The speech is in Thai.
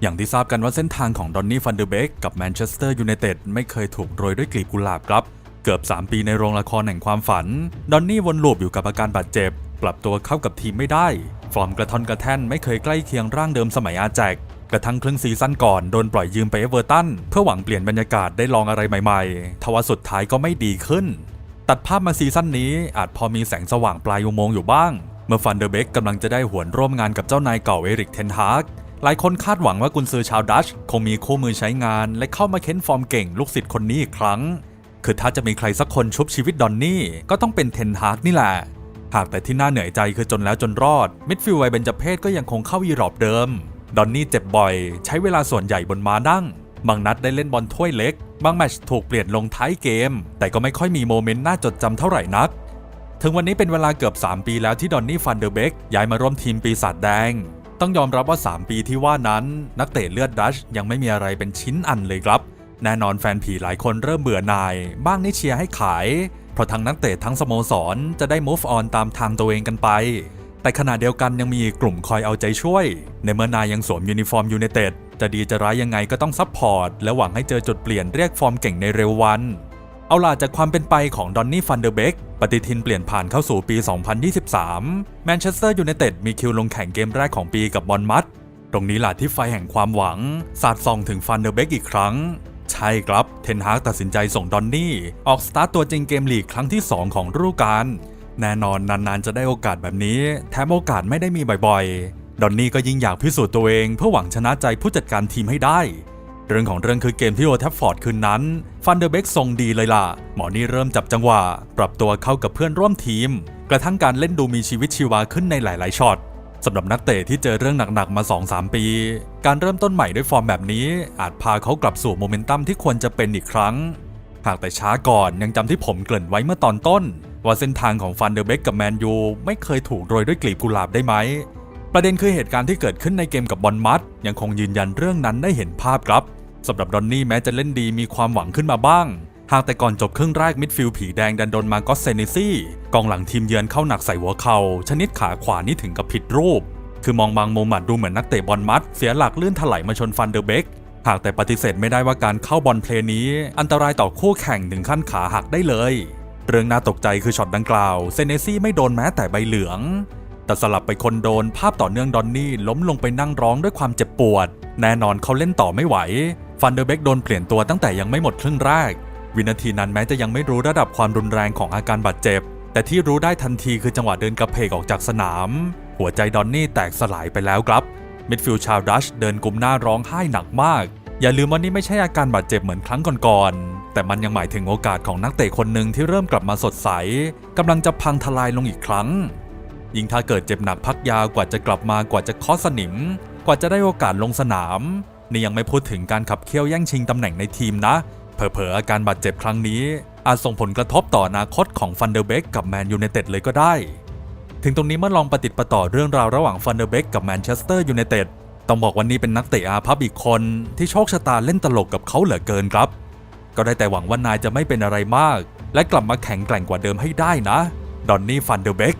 อย่างที่ทราบกันว่าเส้นทางของดอนนี่ฟันเดอร์เบกกับแมนเชสเตอร์ยูไนเต็ดไม่เคยถูกโรยด้วยกลีบกุหลาบครับ เกือบ 3 ปีในโรงละครแห่งความฝัน ดอนนี่วนลูปอยู่กับอาการบาดเจ็บ ปรับตัวเข้ากับทีมไม่ได้ ฟอร์มกระทอนกระแท่นไม่เคยใกล้เคียงร่างเดิมสมัยอาแจกกระทั่งครึ่งซีซั่นก่อนโดนปล่อยยืมไปเอเวอร์ตันเพื่อหวังเปลี่ยนบรรยากาศได้ลองอะไรใหม่ๆ ทว่าสุดท้ายก็ไม่ดีขึ้น ตัดภาพมาซีซั่นนี้อาจพอมีแสงสว่างปลายอุโมงค์อยู่บ้าง เมื่อฟันเดอร์เบกกำลังจะได้หวนร่วมงานกับเจ้านายเก่าเอริกเทนฮาก หลายคนคาดหวังว่ากุนซือชาวดัชคงมีคู่มือใช้งาน และเข้ามาเค้นฟอร์มเก่งลูกศิษย์คนนี้อีกครั้ง คือถ้าจะมีใครสักคนชุบชีวิตดอนนี่ก็ต้องเป็นเทนฮากนี่แหละ หากแต่ที่น่าเหนื่อยใจคือจนแล้วจนรอด มิดฟิลด์วัยเบญจเพศก็ยังคงเข้าอีรอบเดิม ดอนนี่เจ็บบ่อย ใช้เวลาส่วนใหญ่บนม้านั่ง บางนัดได้เล่นบอลถ้วยเล็ก บางแมตช์ถูกเปลี่ยนลงท้ายเกม แต่ก็ไม่ค่อยมีโมเมนต์น่าจดจำเท่าไหร่นักถึงวันนี้เป็นเวลาเกือบ 3 ปีแล้วที่ดอนนี่ฟันเดอร์เบกย้ายมาร่วมทีมปีศาจแดง ต้องยอมรับว่า 3 ปีที่ว่านั้น นักเตะเลือดดัชยังไม่มีอะไรเป็นชิ้นอันเลยครับ แน่นอนแฟนผีหลายคนเริ่มเบื่อหน่าย บ้างนี่เชียร์ให้ขาย เพราะทั้งนักเตะทั้งสโมสรจะได้ move on ตามทางตัวเองกันไป แต่ขณะเดียวกันยังมีกกลุ่มคอยเอาใจช่วย ในเมื่อนายยังสวมยูนิฟอร์มยูไนเต็ดจะดีจะร้ายยังไงก็ต้องซัพพอร์ตและหวังให้เจอจุดเปลี่ยนเรียกฟอร์มเก่งในเร็ววัน เอาล่ะจากความเป็นไปของดอนนี่ฟันเดอร์เบกปฏิทินเปลี่ยนผ่านเข้าสู่ปี 2023 แมนเชสเตอร์ยูไนเต็ดมีคิวลงแข่งเกมแรกของปีกับบอลมัด ตรงนี้ล่ะที่ไฟแห่งความหวัง สาดส่องถึงฟันเดอร์เบกอีกครั้ง ใช่ครับ เทนฮากตัดสินใจส่งดอนนี่ ออกสตาร์ตตัวจริงเกมลีกครั้งที่ 2 ของฤดูกาลแน่นอนนานๆจะได้โอกาสแบบนี้ แถมโอกาสไม่ได้มีบ่อยๆ ดอนนี่ก็ยิ่งอยากพิสูจน์ตัวเองเพื่อหวังชนะใจผู้จัดการทีมให้ได้ เรื่องของเรื่องคือเกมที่โอแทฟฟอร์ดคืนนั้น ฟันเดอร์เบกทรงดีเลยล่ะ หมอนี่เริ่มจับจังหวะ ปรับตัวเข้ากับเพื่อนร่วมทีม กระทั่งการเล่นดูมีชีวิตชีวาขึ้นในหลาย ๆช็อตสำหรับนักเตะที่เจอเรื่องหนักๆมา 2-3 ปี การเริ่มต้นใหม่ด้วยฟอร์มแบบนี้ อาจพาเขากลับสู่โมเมนตัมที่ควรจะเป็นอีกครั้ง หากแต่ช้าก่อนยังจำที่ผมเกริ่นไว้เมื่อตอนต้น ว่าเส้นทางของฟันเดอร์เบกกับแมนยูไม่เคยถูกโรยด้วยกลีบกุหลาบได้ไหม ประเด็นคือเหตุการณ์ที่เกิดขึ้นในเกมกับบอลมัดยังคงยืนยันเรื่องนั้นได้เห็นภาพครับสำหรับดอนนี่แม้จะเล่นดีมีความหวังขึ้นมาบ้าง หากแต่ก่อนจบครึ่งแรกมิดฟิลด์ผีแดงดันโดนมาก็สเซเนซี่กองหลังทีมเยือนเข้าหนักใส่หัวเขา่าชนิดขาขวานี่ถึงกับผิดรูป คือมองบางโมมอาจดูเหมือนนักเตะบอลมัด เสียหลักลื่นถลายมาชนฟันเดอร์เบกหากแต่ปฏิเสธไม่ได้ว่าการเข้าบอลเพลย์นี้ อันตรายต่อคู่แข่งถึงขั้นขาหักได้เลย เรื่องน่าตกใจคือช็อตดังกล่าวเซเนซี่ไม่โดนแม้แต่ใบเหลือง แต่สลับไปคนโดนภาพต่อเนื่องดอนนี่ล้มลงไปนั่งร้องด้วยความเจ็บปวด แน่นอนเขาเล่นต่อไม่ไหว ฟันเดอร์เบกโดนเปลี่ยนตัวตั้งแต่ยังไม่หมดครึ่งแรก วินาทีนั้นแม้จะยังไม่รู้ระดับความรุนแรงของอาการบาดเจ็บ แต่ที่รู้ได้ทันทีคือจังหวะเดินกระเพกออกจากสนาม หัวใจดอนนี่แตกสลายไปแล้วครับมิดฟิลด์ชาวดัชเดินกุมหน้าร้องไห้หนักมาก อย่าลืมว่านี่ไม่ใช่อาการบาดเจ็บเหมือนครั้งก่อนๆ แต่มันยังหมายถึงโอกาสของนักเตะคนหนึ่งที่เริ่มกลับมาสดใสกำลังจะพังทลายลงอีกครั้ง ยิ่งถ้าเกิดเจ็บหนักพักยาวกว่าจะกลับมากว่าจะเคาะสนิม กว่าจะได้โอกาสลงสนาม นี่ยังไม่พูดถึงการขับเคี่ยวแย่งชิงตำแหน่งในทีมนะ เผลอๆอาการบาดเจ็บครั้งนี้ อาจส่งผลกระทบต่ออนาคตของฟันเดอร์เบกกับแมนยูไนเต็ดเลยก็ได้ ถึงตรงนี้เมื่อลองปฏิดประต่อเรื่องราวระหว่างฟันเดอร์เบกกับแมนเชสเตอร์ยูไนเต็ดต้องบอกวันนี้เป็นนักเตะอาภัพอีกคนที่โชคชะตาเล่นตลกกับเขาเหลือเกินครับ ก็ได้แต่หวังว่านายจะไม่เป็นอะไรมาก และกลับมาแข็งแกร่งกว่าเดิมให้ได้นะ ดอนนี่ฟันเดอร์เบก